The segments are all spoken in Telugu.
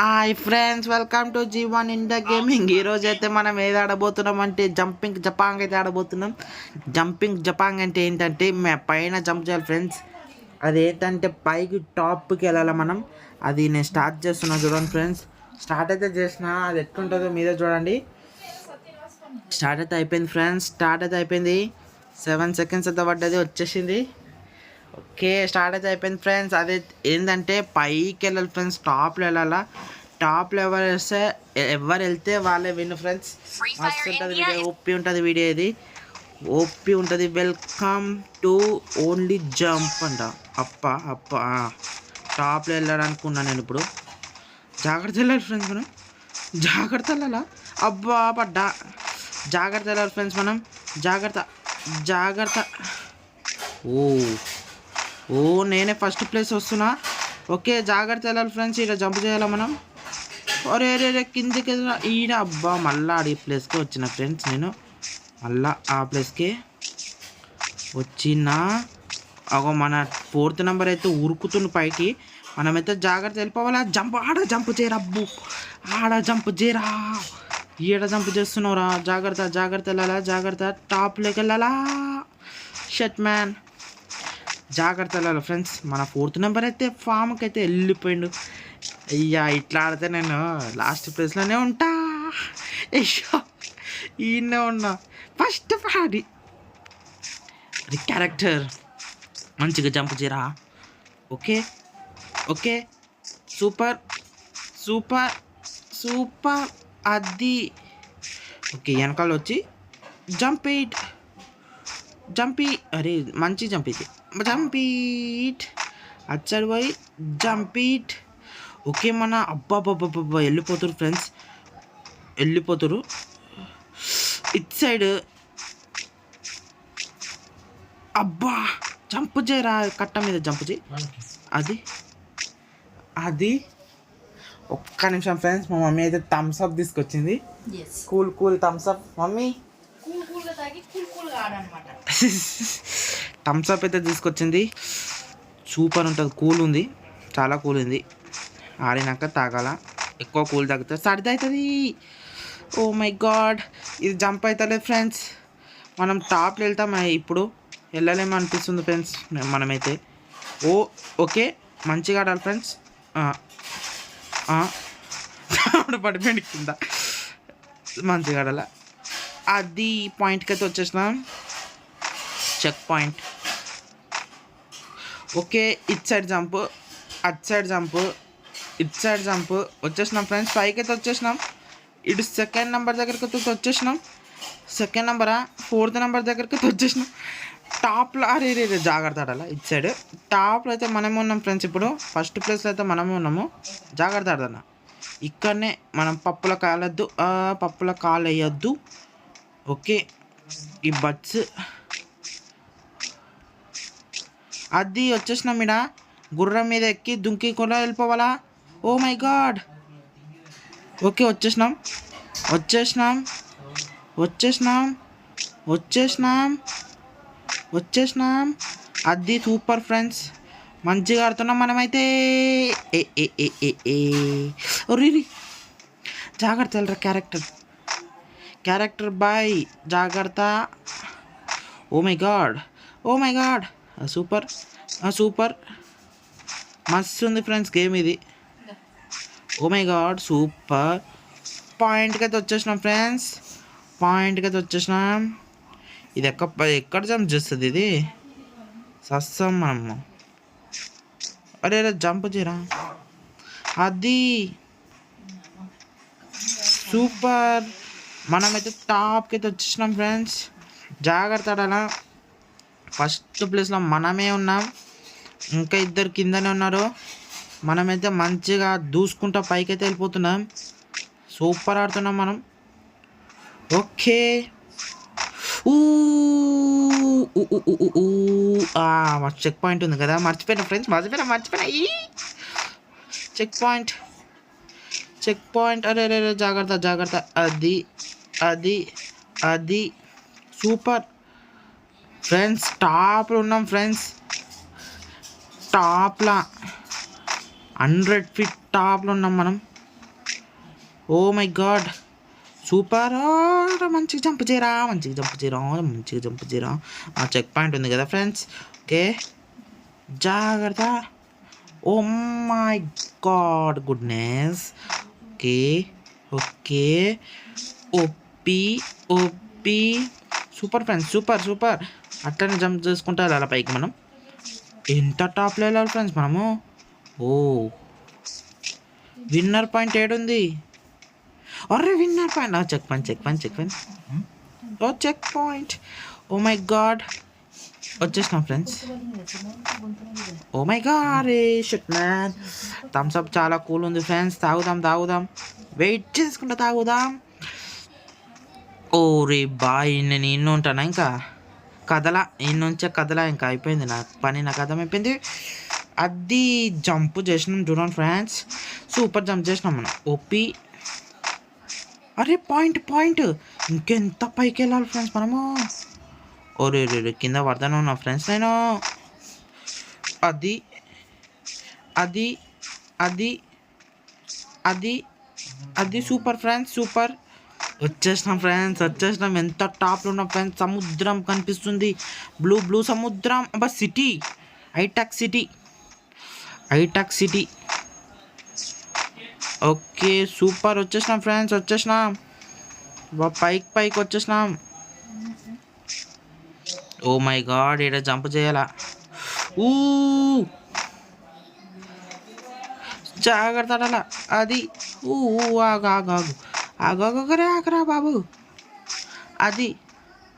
Hi friends welcome to G one India gaming ఈరోజు అయితే మనం ఏది ఆడబోతున్నాం అంటే జంపింగ్ జపాంగ్ అయితే ఆడబోతున్నాం. జంపింగ్ జపాంగ్ అంటే ఏంటంటే మే పైన జంప్ చేయాలి ఫ్రెండ్స్ అది ఏంటంటే పైకి టాప్కి వెళ్ళాలి మనం? అది నేను స్టార్ట్ చేస్తున్నా చూడండి ఫ్రెండ్స్ స్టార్ట్ అయితే చేసిన అది ఎట్లుంటుందో మీరే చూడండి. స్టార్ట్ అయితే అయిపోయింది ఫ్రెండ్స్ స్టార్ట్ అయితే అయిపోయింది. సెవెన్ సెకండ్స్ అయితే పడ్డది వచ్చేసింది. ఓకే స్టార్ట్ అయితే అయిపోయింది ఫ్రెండ్స్ అదే ఏంటంటే పైకి వెళ్ళాలి ఫ్రెండ్స్ టాప్లో వెళ్ళాలా? టాప్లో ఎవరు వేస్తే ఎవరు వెళ్తే వాళ్ళే విన్ ఫ్రెండ్స్ మస్తు ఉంటుంది వీడియో ఓపి ఉంటుంది వీడియో ఇది. ఓపి ఉంటుంది. వెల్కమ్ టు ఓన్లీ జంప్ అంట. అప్ప అప్ప టాప్లో వెళ్ళాలనుకున్నా నేను ఇప్పుడు. జాగ్రత్త వెళ్ళాలి ఫ్రెండ్స్ మనం. జాగ్రత్త వెళ్ళాలా? అబ్బా పడ్డా. జాగ్రత్త వెళ్ళాలి ఫ్రెండ్స్ మనం. జాగ్రత్త జాగ్రత్త. ఓ. ఓ నేనే ఫస్ట్ ప్లేస్ వస్తున్నా. ఓకే జాగ్రత్త వెళ్ళాలి ఫ్రెండ్స్ ఇక్కడ జంప్ చేయాలి మనం? అరే అరే అరే కిందికి ఈడ అబ్బా మళ్ళా ఈ ప్లేస్కి వచ్చిన ఫ్రెండ్స్ నేను. మళ్ళా ఆ ప్లేస్కి వచ్చిన. అగో మన ఫోర్త్ నెంబర్ అయితే ఉరుకుతుండు పైకి. మనమైతే జాగ్రత్త వెళ్ళిపోవాలా? జంప్ ఆడ జంప్ చేయరా అబ్బు. ఆడ జంప్ చేయరా. ఈడ జంప్ చేస్తున్నావురా. జాగ్రత్త జాగ్రత్త వెళ్ళాలా? జాగ్రత్త టాప్లోకి వెళ్ళాలా? షట్ మ్యాన్ జాగ్రత్తలలో ఫ్రెండ్స్ మన ఫోర్త్ నెంబర్ అయితే ఫామ్కి అయితే వెళ్ళిపోయిండు. అయ్యా ఇట్లా ఆడితే నేను లాస్ట్ ప్లేస్లోనే ఉంటా. అయ్యో ఈయనే ఉన్నా. ఫస్ట్ పాడి. అది క్యారెక్టర్. మంచిగా జంప్ చేయరా? Okay okay. Super super super అది. ఓకే వెనకాల వచ్చి జంప్ ఎయిట్. జంపీ అరే మంచి జంప్ ఇది జంపీట్. అచ్చాడు పోయి జంపీట్. ఓకే మన అబ్బా అబ్బా వెళ్ళిపోతారు ఫ్రెండ్స్. వెళ్ళిపోతారు. It side. అబ్బా జంప్ చేయరా కట్ట మీద జంప్ చేయి. అది. అది. ఒక్క నిమిషం ఫ్రెండ్స్ మా మమ్మీ అయితే థమ్స్ అప్ తీసుకొచ్చింది. Cool cool Thums Up mummy. Cool అయితే తీసుకొచ్చింది. సూపర్ ఉంటుంది. కూల్ ఉంది. చాలా కూల్ ఉంది. ఆడినాక తాగాల. ఎక్కువ కూల్ తాగితే. సర్ది అవుతుంది ఓ మై గాడ్ ఇది జంప్ అవుతలేదు ఫ్రెండ్స్ మనం టాప్లో వెళ్తాం. ఇప్పుడు వెళ్ళలేము అనిపిస్తుంది ఫ్రెండ్స్ మనమైతే. Oh okay. మంచిగా ఆడాలి ఫ్రెండ్స్ పడిపోయింది కింద. మంచిగా ఆడాలా? అది పాయింట్కి అయితే వచ్చేసినాం check point okay it side jump at side jump it side jump వచ్చేసినాం ఫ్రెండ్స్ పైకి అయితే వచ్చేసినాం. ఇటు సెకండ్ నెంబర్ దగ్గరికి అయితే వచ్చేసినాం. సెకండ్ నెంబరా ఫోర్త్ నెంబర్ దగ్గరికి అయితే వచ్చేసినాం. టాప్లో అరే రే రే జాగ్రత్త ఆడాలా? ఇట్ సైడ్ టాప్లో అయితే మనమే ఉన్నాం ఫ్రెండ్స్ ఇప్పుడు. ఫస్ట్ ప్లేస్లో అయితే మనమే ఉన్నాము. జాగ్రత్త ఆడదన్న. ఇక్కడనే మనం పప్పుల కాలొద్దు. పప్పుల కాలు వేయొద్దు ఓకే ఈ బడ్స్ అది వచ్చేసినాం ఇడ. గుర్రం మీద ఎక్కి దుంకి కూడా వెళ్ళిపోవాలా? ఓ మై గాడ్. ఓకే వచ్చేసినాం. వచ్చేసినాం. వచ్చేసినాం. వచ్చేసినాం. వచ్చేసినాం. అది సూపర్ ఫ్రెండ్స్ మంచిగా ఆడుతున్నాం మనమైతే. ఏ ఏ ఏ ఏ ఏ. జాగ్రత్త వెళ్ళరా క్యారెక్టర్ క్యారెక్టర్ బాయ్ జాగ్రత్త ఓ my god oh my god super super మస్తు ఉంది ఫ్రెండ్స్ గేమ్ ఇది. ఓ మై గాడ్ సూపర్ పాయింట్కి అయితే వచ్చేసినాం ఫ్రెండ్స్ పాయింట్కి అయితే వచ్చేసినాం. ఇది ఎక్క ఎక్కడ జంప్ చేస్తుంది ఇది? సస్సం మనము. అరే అరే జంప్ చేయరా? అది. సూపర్ మనమైతే టాప్కి అయితే వచ్చేసినాం ఫ్రెండ్స్ జాగ్రత్త ఆడాలా ఫస్ట్ ప్లేస్లో మనమే ఉన్నాం. ఇంకా ఇద్దరు కిందనే ఉన్నారు. మనమైతే మంచిగా దూసుకుంటా పైకైతే వెళ్ళిపోతున్నాం. సూపర్ ఆడుతున్నాం మనం. ఓకే. ఊ, ఊ, ఆ, చెక్ పాయింట్ ఉంది కదా. మర్చిపోయినా ఫ్రెండ్స్ మర్చిపోయినా మర్చిపోయినా. ఈ చెక్ పాయింట్ చెక్ పాయింట్ అరే అరే జాగ్రత్త జాగ్రత్త. అది అది అది సూపర్ ఫ్రెండ్స్ టాప్లో ఉన్నాం ఫ్రెండ్స్ టాప్లా హండ్రెడ్ ఫీట్ టాప్లో ఉన్నాం మనం. ఓ మై గాడ్ సూపర్ మంచిగా జంప్ చేయరా మంచిగా జంప్ చేయరా మంచిగా జంప్ చేయరా. ఆ చెక్ పాయింట్ ఉంది కదా ఫ్రెండ్స్ ఓకే జాగ్రత్త. ఓ my god goodness okay okay. ఒప్పి ఒప్పి. Super friends super super. అట్లనే జంప్ చేసుకుంటా వెళ్ళాలి పైకి మనం? ఎంత టాప్లో వెళ్ళాలి ఫ్రెండ్స్ మనము? ఓ. విన్నర్ పాయింట్ ఏడుంది? అరే winner point. Check point check point check point oh check point oh my god. వచ్చేసినాం ఫ్రెండ్స్ ఓ మై గాడ్ రే షిట్ మ్యాన్ థమ్స్ అప్ చాలా కూల్ ఉంది ఫ్రెండ్స్ తాగుదాం తాగుదాం వెయిట్ చేసుకుంటా తాగుదాం ఓ రే బాయ్ నేను ఇన్ని ఉంటానా ఇంకా కదలా ఇన్నుంచే ఉంచే ఇంకా అయిపోయింది నా పని నాకు అర్థమైపోయింది అది జంప్ చేసినాం చూడండి ఫ్రెండ్స్ సూపర్ జంప్ చేసినాం మనం ఓపి అరే పాయింట్ పాయింట్ ఇంకెంత పైకి వెళ్ళాలి ఫ్రెండ్స్ మనము ఓరే కింద పడతాను నా ఫ్రెండ్స్ నేను అది అది అది అది అది సూపర్ ఫ్రెండ్స్ సూపర్ వచ్చేసినాం ఫ్రెండ్స్ వచ్చేసినాం ఎంత టాప్లో ఉన్న ఫ్రెండ్స్ సముద్రం కనిపిస్తుంది బ్లూ బ్లూ సముద్రం అబ్బా సిటీ ఐటాక్ సిటీ ఐటాక్ సిటీ ఓకే సూపర్ వచ్చేసినాం ఫ్రెండ్స్ వచ్చేసినాం పైకి పైకి వచ్చేసినాం ఓ మై గాడ్ ఇక్కడ జంప్ చేయాలా? ఊ జాగ్రత్త అలా అది. ఊ ఆగు ఆగు ఆగు. ఆగు బాబు. అది.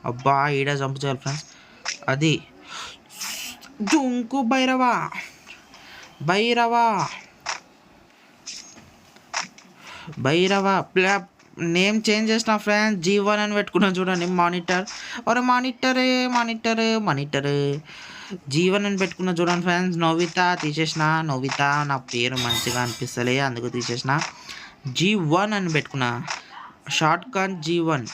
అబ్బా ఈడ జంప్ చేయాలి ఫ్రెండ్స్ అది. దుంకు భైరవా. భైరవా. భైరవ ప్లా నేమ్ చేంజ్ చేసిన ఫ్రెండ్స్ జీవన్ అని పెట్టుకున్నాను చూడండి మానిటర్ ఒరే మానిటరే మానిటర్ మానిటర్. జీవన్ అని పెట్టుకున్న చూడండి ఫ్రెండ్స్ నోవిత తీసేసిన నోవిత నా పేరు మంచిగా అనిపిస్తలే అందుకు తీసేసిన. జీ వన్ అని పెట్టుకున్నా. Short cut Jeevan.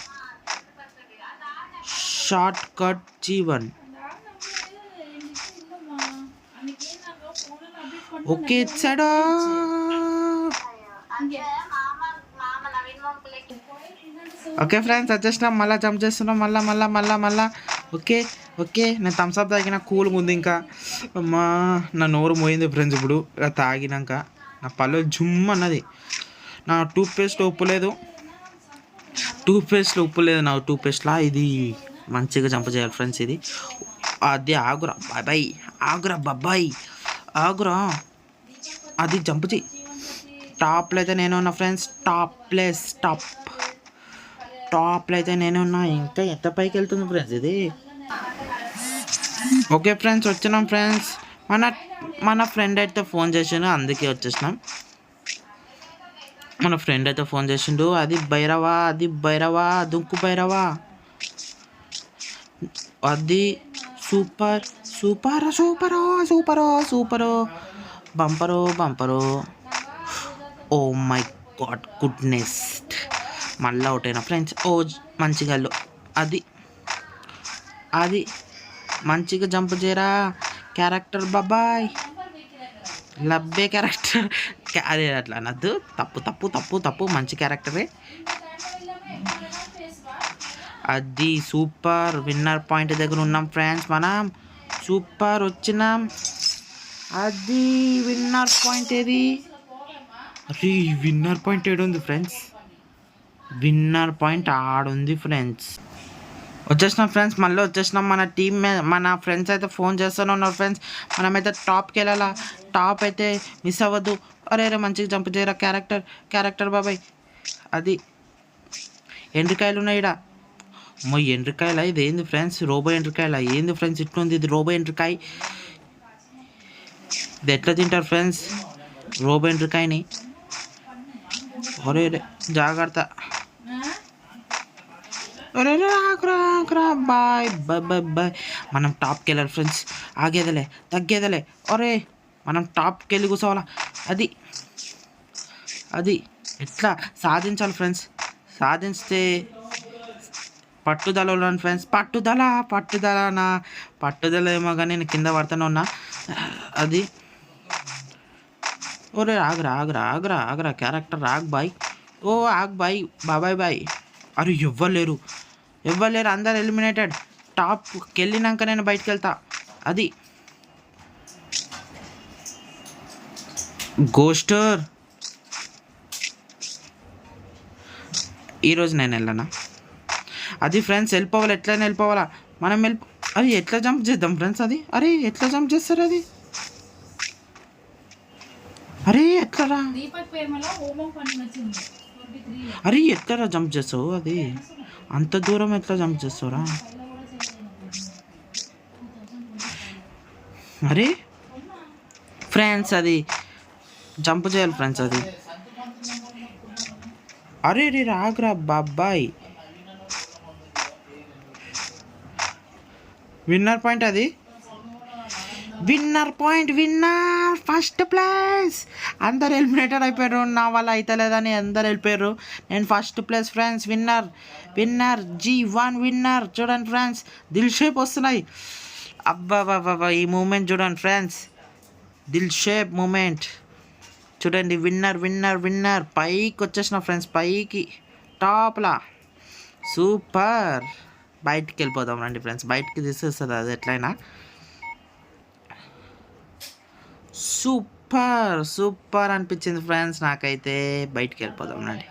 Short cut Jeevan. Okay ఇచ్చాడా? ఓకే ఫ్రెండ్స్ వచ్చేసినాం మళ్ళీ జంప్ చేస్తున్నాం. మళ్ళీ మళ్ళీ మళ్ళీ మళ్ళీ. Okay okay. నేను థమ్స్ అప్ తాగిన కూల్గా ఉంది ఇంకా. మా నా నోరు మోయింది ఫ్రెండ్స్ ఇప్పుడు. ఇలా తాగినాక. నా పళ్ళు జుమ్ అన్నది. నా టూత్ పేస్ట్ ఉప్పు లేదు. టూత్ పేస్ట్లో ఉప్పు లేదు నా టూత్ పేస్ట్లా ఇది మంచిగా జంప్ చేయాలి ఫ్రెండ్స్ ఇది. అది ఆగురా బాబాయ్. ఆగురా బాబాయ్. ఆగురా. అది జంప్ చేయి. టాప్లో అయితే నేను ఉన్నా ఫ్రెండ్స్ టాప్ ప్లేస్ టాప్ టాప్లో అయితే నేను ఉన్నా. ఇంకా ఎంత పైకి వెళ్తుంది ఫ్రెండ్స్ ఇది? ఓకే ఫ్రెండ్స్ వచ్చినాం ఫ్రెండ్స్. మన మన ఫ్రెండ్ అయితే ఫోన్ చేసిండు అందుకే వచ్చేసినాం. మన ఫ్రెండ్ అయితే ఫోన్ చేసిండు అది భైరవా అది భైరవా దుంకు భైరవా. అది సూపర్ సూపర్ సూపరో సూపరో సూపరో. బంపరో బంపరో. Oh my god goodness. మళ్ళీ అవుట్ అయినా. ఫ్రెండ్స్ ఓ మంచిగా అది అది మంచిగా జంప్ చేయరా. క్యారెక్టర్ బాబాయ్ లబ్బే క్యారెక్టర్ అదే అట్లా అనద్దు. తప్పు తప్పు తప్పు తప్పు. మంచి క్యారెక్టరే అది సూపర్ విన్నర్ పాయింట్ దగ్గర ఉన్నాం ఫ్రెండ్స్ మనం సూపర్ వచ్చినాం. అది విన్నర్ పాయింట్ ఏది? అరే విన్నర్ పాయింట్ ఏడు ఉంది ఫ్రెండ్స్ విన్నర్ పాయింట్ ఆడుంది ఫ్రెండ్స్. వచ్చేసినాం ఫ్రెండ్స్ మళ్ళీ వచ్చేసినాం మన టీం మన ఫ్రెండ్స్ అయితే ఫోన్ చేస్తూనే ఉన్నారు ఫ్రెండ్స్. మనమైతే టాప్కి వెళ్ళాలా? టాప్ అయితే మిస్ అవ్వద్దు. అరే అరే మంచిగా జంప్ చేయరా క్యారెక్టర్ క్యారెక్టర్ బాబాయ్. అది ఎండ్రికాయలు ఉన్నాయి ఈడ. మో ఎండ్రికాయల? ఇది ఏంది ఫ్రెండ్స్? రోబో ఎండ్రికాయల? ఏంది ఫ్రెండ్స్ ఇట్లుంది? ఇది రోబో ఎండ్రికాయ. ఇది ఎట్లా తింటారు ఫ్రెండ్స్? రోబో ఎండ్రికాయని. ఒరే జాగ్రత్త ఒరే రే, ఆగురా ఆగురా బాయ్ బాయ్ బాయ్ బాయ్ మనం టాప్కి వెళ్ళాలి ఫ్రెండ్స్ ఆగేదలే తగ్గేదలే ఒరే మనం టాప్కి వెళ్ళి కూర్చోవాలా అది అది ఎట్లా సాధించాలి ఫ్రెండ్స్ సాధించితే పట్టుదల ఉన్నాను ఫ్రెండ్స్ పట్టుదల పట్టుదల నా పట్టుదల ఏమో కానీ నేను కింద పడుతూనే ఉన్నా అది ఒరే ఆగరా ఆగరా ఆగరా ఆగరా క్యారెక్టర్ ఆగ్ బాయ్ ఓ ఆగ్ బాయ్ బాబాయ్ బాయ్ అరే ఎవ్వలేరు ఎవ్వలేరు అందరు ఎలిమినేటెడ్ టాప్కి వెళ్ళినాక నేను బయటకు వెళ్తా అది గోస్టర్ ఈరోజు నేను వెళ్ళనా? అది ఫ్రెండ్స్ వెళ్ళిపోవాలి ఎట్లయినా వెళ్ళిపోవాలా మనం వెళ్ళి అది ఎట్లా జంప్ చేద్దాం ఫ్రెండ్స్ అది? అరే ఎట్లా జంప్ చేస్తారు అది? అరే ఎట్లరా? అరే ఎట్లరా జంప్ చేస్తావు అది? అంత దూరం ఎట్లా జంప్ చేస్తారా అరే ఫ్రెండ్స్ అది. జంప్ చేయాలి ఫ్రెండ్స్ అది. అరే రే రాగ్రా బాబాయ్. విన్నర్ పాయింట్ అది? Winner point winner first place అందరు ఎలిమినేటర్ అయిపోయారు. నా వల్ల అవుతలేదని అందరు వెళ్ళిపోయారు. నేను first place friends winner winner G one winner చూడండి ఫ్రెండ్స్ దిల్ షేప్ వస్తున్నాయి. అబ్బా ఈ మూమెంట్ చూడండి ఫ్రెండ్స్ దిల్ షేప్ మూమెంట్ చూడండి విన్నర్ విన్నర్ విన్నర్ పైకి వచ్చేసిన ఫ్రెండ్స్ పైకి. టాప్లా సూపర్ బయటికి వెళ్ళిపోదాం రండి ఫ్రెండ్స్ బయటికి తీసేస్తుంది అది ఎట్లయినా. సూపర్ సూపర్ అనిపించింది ఫ్రెండ్స్. నాకైతే బయటికి వెళ్ళిపోదాం అండి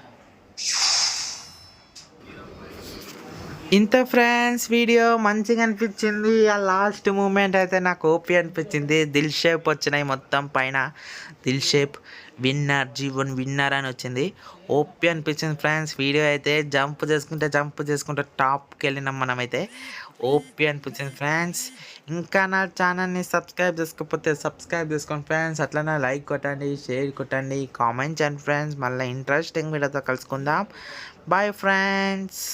ఇంత ఫ్రెండ్స్ వీడియో మంచిగా అనిపించింది. ఆ లాస్ట్ మూమెంట్ అయితే నాకు ఓపీ అనిపించింది. దిల్ షేప్ వచ్చినాయి మొత్తం పైన. దిల్ షేప్ విన్నర్ జీవన్ విన్నర్ అని వచ్చింది. ఓపీ అనిపించింది ఫ్రెండ్స్. వీడియో అయితే జంప్ చేసుకుంటే జంప్ చేసుకుంటే టాప్కి వెళ్ళినాం మనమైతే. ఓపీ అనిపించింది ఫ్రెండ్స్. ఇంకా నా ఛానల్ని సబ్స్క్రైబ్ చేసుకోకపోతే సబ్స్క్రైబ్ చేసుకోండి ఫ్రెండ్స్. అట్లనే లైక్ కొట్టండి షేర్ కొట్టండి కామెంట్ చేయండి ఫ్రెండ్స్. మళ్ళీ ఇంట్రెస్టింగ్ వీడియోతో కలుసుకుందాం. Bye friends.